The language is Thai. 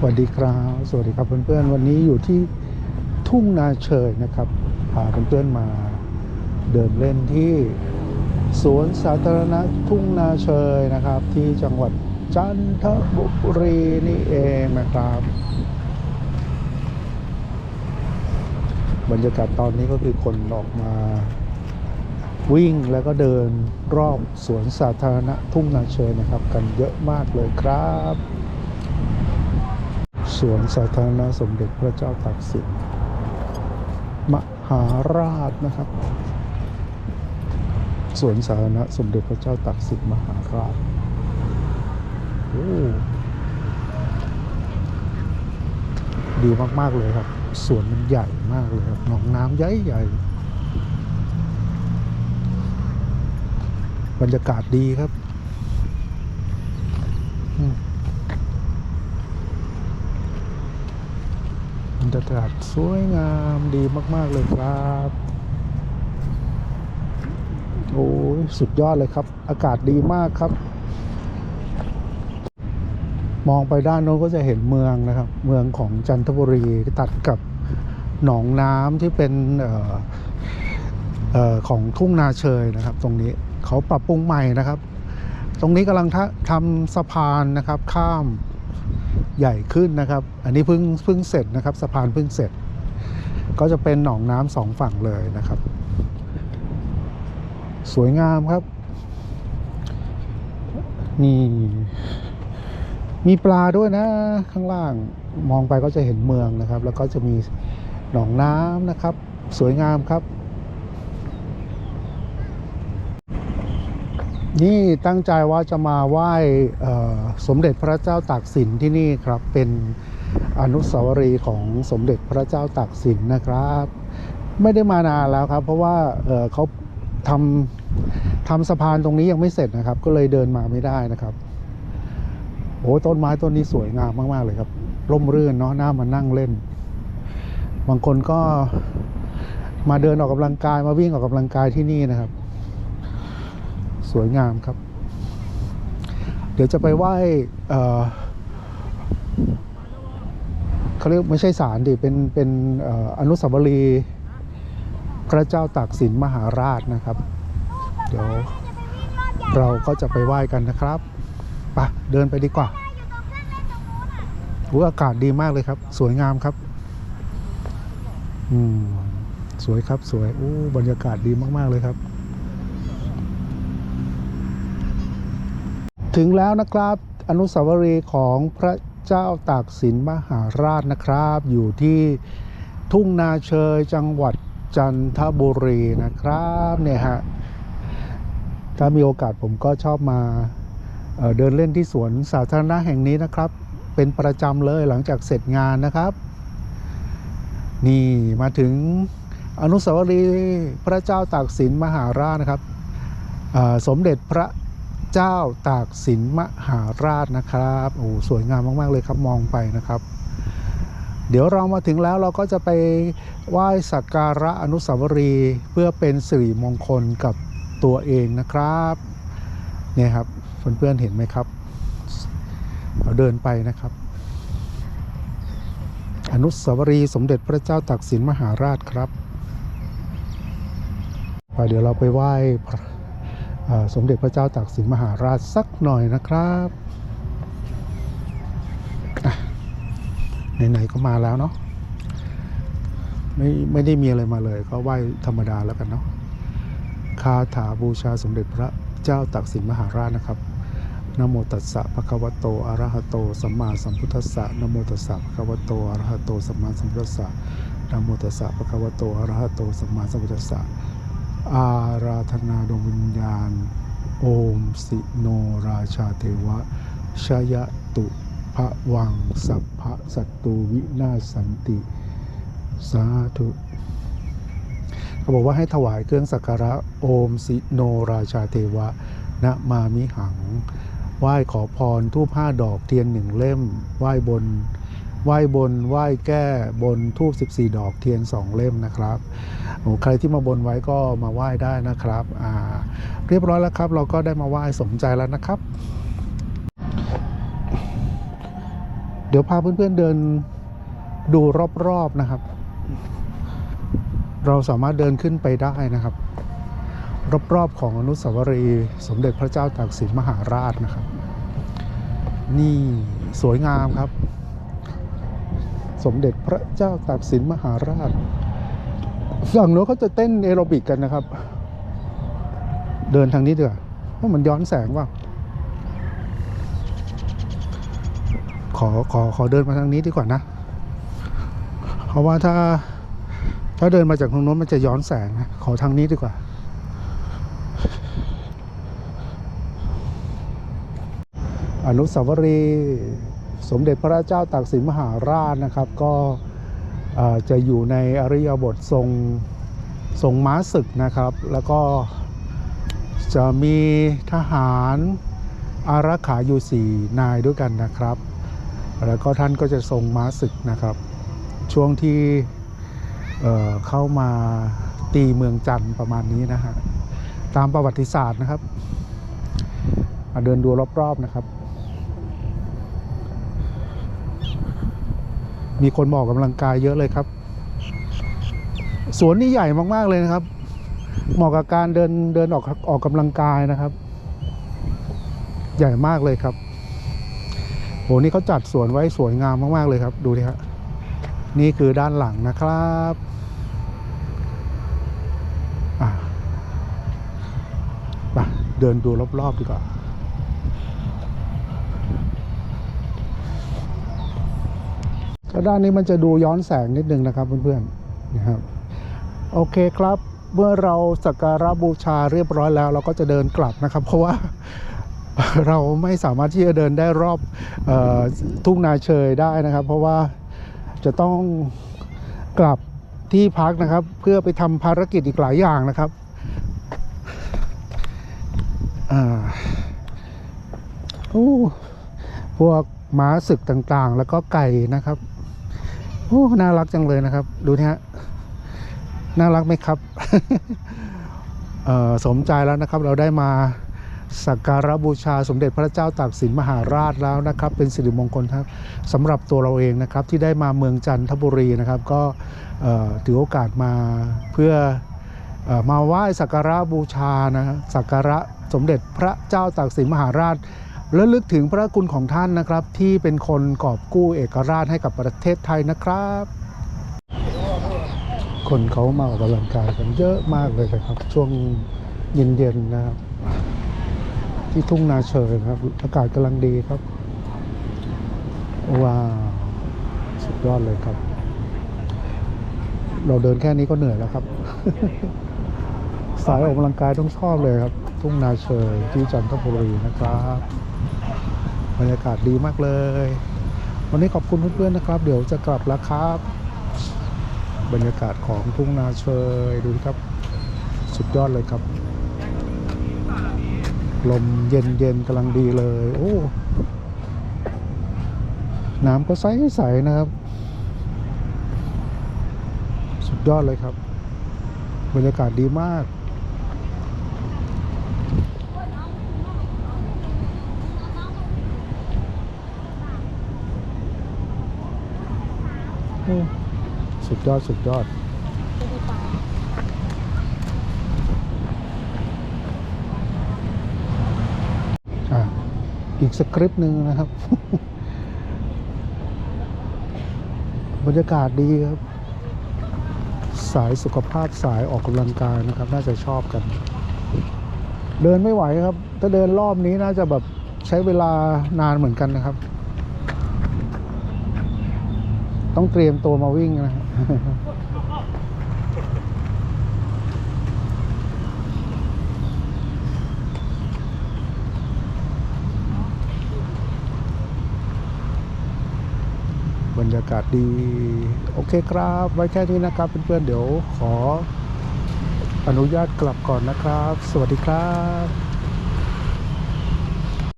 สวัสดีครับ สวัสดีครับเพื่อนๆ วันนี้อยู่ที่ทุ่งนาเชยนะครับพาเพื่อนๆมาเดินเล่นที่สวนสาธารณะทุ่งนาเชยนะครับ ที่จังหวัดจันทบุรีนี่เองนะครับ บรรยากาศตอนนี้ก็คือคนออกมาวิ่งแล้วก็เดินรอบสวนสาธารณะทุ่งนาเชยนะครับ กันเยอะมากเลยครับ สวนสาธารณะสมเด็จพระเจ้าตากสินมหาราชนะครับสวนสาธารณะสมเด็จพระเจ้าตากสินมหาราชโอ้ดีมาก ๆ เลยครับสวนมันใหญ่มากเลยครับหนองน้ำใหญ่ใหญ่บรรยากาศดีครับ อืม รยากาศสวยงามดีมาก ๆ เลยครับ โอ้ยสุดยอดเลยครับ อากาศดีมากครับ มองไปด้านโน้นก็จะเห็นเมืองนะครับ เมืองของจันทบุรีตัดกับหนองน้ำที่เป็นออของทุ่งนาเชยนะครับ ตรงนี้เขาปรับปรุงใหม่นะครับ ตรงนี้กำลังทำสะพานนะครับข้าม ใหญ่ขึ้นนะครับ อันนี้เพิ่งเพิ่งเสร็จนะครับสะพานเพิ่งเสร็จ ก็จะเป็นหนองน้ำสองฝั่งเลยนะครับ สวยงามครับมีมีปลาด้วยนะข้างล่างมองไปก็จะเห็นเมืองนะครับ แล้วก็จะมีหนองน้ำนะครับ สวยงามครับ นี่ตั้งใจว่าจะมาไหว้สมเด็จพระเจ้าตากสินที่นี่ครับ เป็นอนุสาวรีย์ของสมเด็จพระเจ้าตากสินนะครับ ไม่ได้มานานแล้วครับ เพราะว่าเเขาทำทำสะพานตรงนี้ยังไม่เสร็จนะครับ ก็เลยเดินมาไม่ได้นะครับโอ้ต้นไม้ต้นนี้สวยงามมาก ๆ เลยครับร่มรื่นเนาะน่ามานั่งเล่น บางคนก็มาเดินออกกำลังกายมาวิ่งออกกำลังกายที่นี่นะครับ วยงามครับ เดี๋ยวจะไปไหว้เขาเรียกไม่ใช่ศาลดิเป็นเป็นออนุสาวรีย์พระเจ้าตากสินมหาราชนะครับ เดี๋ยวเราก็จะไปไหว้กันนะครับไปเดินไปดีกว่าอู้อากาศดีมากเลยครับ สวยงามครับ อืม สวยครับสวยอู้บรรยากาศดีมาก ๆ เลยครับ ถึงแล้วนะครับ อนุสาวรีย์ของพระเจ้าตากสินมหาราชนะครับ อยู่ที่ทุ่งนาเชยจังหวัดจันทบุรีนะครับเนี่ยฮะถ้ามีโอกาสผมก็ชอบมาเเดินเล่นที่สวนสาธารณะแห่งนี้นะครับ เป็นประจำเลยหลังจากเสร็จงานนะครับ นี่มาถึงอนุสาวรีย์พระเจ้าตากสินมหาราชนะครับสมเด็จพระ เจ้าตากสินมหาราชนะครับโอ้สวยงามมาก ๆ เลยครับมองไปนะครับ เดี๋ยวเรามาถึงแล้วเราก็จะไปไหว้สักการะอนุสาวรีย์เพื่อเป็นสิริมงคลกับตัวเองนะครับเนี่ยครับเพื่อนๆเห็นไหมครับเราเดินไปนะครับ อนุสาวรีย์สมเด็จพระเจ้าตากสินมหาราชครับไปเดี๋ยวเราไปไหว้ สมเด็จพระเจ้าตากสินมหาราชสักหน่อยนะครับไหนๆก็มาแล้วเนาะไม่ไม่ได้มีอะไรมาเลย ก็ไหว้ธรรมดาแล้วกันเนาะคาถาบูชาสมเด็จพระเจ้าตากสินมหาราชนะครับนโมตัสสะภะคะวะโตอะระหะโตสัมมาสัมพุทธัสสะนโมตัสสะภะคะวะโตอะระหะโตสัมมาสัมพุทธัสสะนโมตัสสะภะคะวะโตอะระหะโตสัมมาสัมพุทธัสสะ อาราธนาดวงวิญญาณ โอมสิโนราชาเทวะชยตุพระวังสัพพะสัตตูวินาสันติ สาธุเขาบอกว่าให้ถวายเครื่องสักการะโอมสิโนราชาเทวะนะมามิหัง ไหว้ขอพรทูบห้าดอกเทียนหนึ่งเล่ม ไหว้บน ไหว้บนไหว้แก้บนทูบ14 ดอกเทียน 2 เล่มนะครับใครที่มาบนไว้ก็มาไหว้ได้นะครับเรียบร้อยแล้วครับ เราก็ได้มาไหว้สมใจแล้วนะครับ เดี๋ยวพาเพื่อนๆเดินดูรอบๆนะครับ เราสามารถเดินขึ้นไปได้นะครับ รอบๆของอนุสาวรีย์สมเด็จพระเจ้าตากสินมหาราชนะครับ นี่สวยงามครับ สมเด็จพระเจ้าตากสินมหาราชฝั่งโน้นเขาจะเต้นแอโรบิกกันนะครับ เดินทางนี้ดีกว่าเพราะมันย้อนแสงว่าขอขอขอเดินมาทางนี้ดีกว่านะ เพราะว่าถ้าถ้าเดินมาจากทางโน้นมันจะย้อนแสงนะขอทางนี้ดีกว่า อนุสาวรีย์ สมเด็จพระเจ้าตากสินมหาราชนะครับ ก็จะอยู่ในอริยบททรงทรงม้าศึกนะครับ แล้วก็จะมีทหารอารักขาอยู่สี่นายด้วยกันนะครับ แล้วก็ท่านก็จะทรงม้าศึกนะครับ ช่วงที่เเข้ามาตีเมืองจันทร์ประมาณนี้นะฮะตามประวัติศาสตร์นะครับเดินดูรอบๆนะครับ มีคนมาออกกำลังกายเยอะเลยครับ สวนนี่ใหญ่มากๆเลยนะครับ เหมาะกับการเดินเดินออกออกกำลังกายนะครับ ใหญ่มากเลยครับโหนี่เขาจัดสวนไว้สวยงามมากๆเลยครับ ดูดิครับนี่คือด้านหลังนะครับอะไปเดินดูรอบๆดีกว่า ก็ด้านนี้มันจะดูย้อนแสงนิดนึงนะครับเพื่อนๆนะครับโอเคครับเมื่อเราสักการะบูชาเรียบร้อยแล้ว เราก็จะเดินกลับนะครับ เพราะว่าเราไม่สามารถที่จะเดินได้รอบออทุ่งนาเชยได้นะครับ เพราะว่าจะต้องกลับที่พักนะครับ เพื่อไปทำภารกิจอีกหลายอย่างนะครับอ่าโอ้พวกม้าศึกต่างๆ แล้วก็ไก่นะครับ โอ้น่ารักจังเลยนะครับ ดูนี่ฮะน่ารักไหมครับเออสมใจแล้วนะครับเราได้มาสักการะบูชาสมเด็จพระเจ้าตากสินมหาราชแล้วนะครับ เป็นสิริมงคลครับสำหรับตัวเราเองนะครับ ที่ได้มาเมืองจันทบุรีนะครับ ก็ถือโอกาสมาเพื่อออมาไหว้สักการะบูชานะสักการะสมเด็จพระเจ้าตากสินมหาราช และลึกถึงพระคุณของท่านนะครับ ที่เป็นคนกอบกู้เอกราชให้กับประเทศไทยนะครับ คนเขามาออกกำลังกายกันเยอะมากเลยนะครับ ช่วงเย็นๆนะครับ ที่ทุ่งนาเชยนะครับอากาศกำลังดีครับ ว้าว สุดยอดเลยครับ เราเดินแค่นี้ก็เหนื่อยแล้วครับ สายออกกำลังกายต้องชอบเลยครับ ทุ่งนาเชยที่จันทบุรีนะครับบรรยากาศดีมากเลย วันนี้ขอบคุณเพื่อนๆนะครับ เดี๋ยวจะกลับแล้วครับ บรรยากาศของทุ่งนาเชยดูครับสุดยอดเลยครับ ลมเย็นๆกำลังดีเลย โอ้น้ำก็ใสๆนะครับ สุดยอดเลยครับ บรรยากาศดีมาก สุดยอด สุดยอด อีกสคริปต์หนึ่งนะครับ บรรยากาศดีครับ สายสุขภาพสายออกกำลังกายนะครับ น่าจะชอบกัน เดินไม่ไหวครับ ถ้าเดินรอบนี้น่าจะแบบใช้เวลานานเหมือนกันนะครับ ต้องเตรียมตัวมาวิ่งนะครับบรรยากาศดี โอเคครับ ไว้แค่นี้นะครับเพื่อนๆเดี๋ยวขออนุญาตกลับก่อนนะครับ สวัสดีครับ